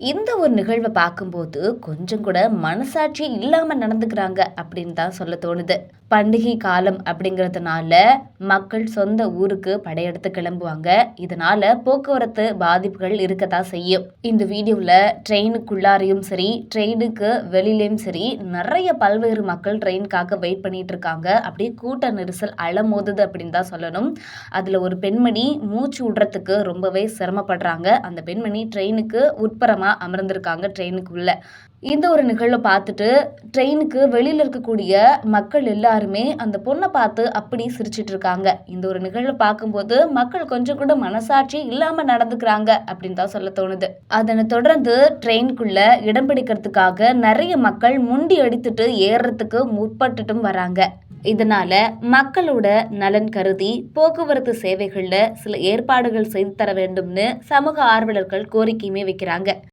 இந்த ஒரு நிகழ்வை பார்க்கும்போது கொஞ்சம் கூட மனசாட்சி இல்லாம நடந்துக்கிறாங்க அப்படின்னு தான் சொல்ல தோணுது. பண்டிகை காலம் அப்படிங்கிறதுனால மக்கள் சொந்த ஊருக்கு படையெடுத்து கிளம்புவாங்க. இதனால போக்குவரத்து பாதிப்புகள் இருக்கத்தான் செய்யும். இந்த வீடியோவில் ட்ரெயினுக்குள்ளாரையும் சரி ட்ரெயினுக்கு வெளியிலையும் சரி நிறைய பல்வேறு மக்கள் ட்ரெயினுக்காக வெயிட் பண்ணிட்டு இருக்காங்க. அப்படியே கூட்ட நெரிசல் அலமோதுது அப்படின்னு தான் சொல்லணும். அதில் ஒரு பெண்மணி மூச்சு விடுறதுக்கு ரொம்பவே சிரமப்படுறாங்க. அந்த பெண்மணி ட்ரெயினுக்கு கூட்டமாக அமர்ந்திருக்காங்க ட்ரெயினுக்குள்ள. இந்த ஒரு நிகழ்வை பார்த்துட்டு ட்ரெயினுக்கு வெளியில் இருக்கக்கூடிய மக்கள் எல்லாருமே அந்த பொண்ணை பார்த்து அப்படி சிரிச்சிட்டு இருக்காங்க. இந்த ஒரு நிகழ்வை பார்க்கும்போது மக்கள் கொஞ்சம் கூட மனசாட்சி இல்லாமல் நடந்துக்கிறாங்க அப்படின்னு தான் சொல்ல தோணுது. அதனை தொடர்ந்து ட்ரெயினுக்குள்ள இடம் பிடிக்கிறதுக்காக நிறைய மக்கள் முண்டி அடித்துட்டு ஏறுறதுக்கு முற்பட்டுட்டும் வராங்க. இதனால மக்களோட நலன் கருதி போக்குவரத்து சேவைகளில் சில ஏற்பாடுகள் செய்து தர வேண்டும்னு சமூக ஆர்வலர்கள் கோரிக்கையுமே வைக்கிறாங்க.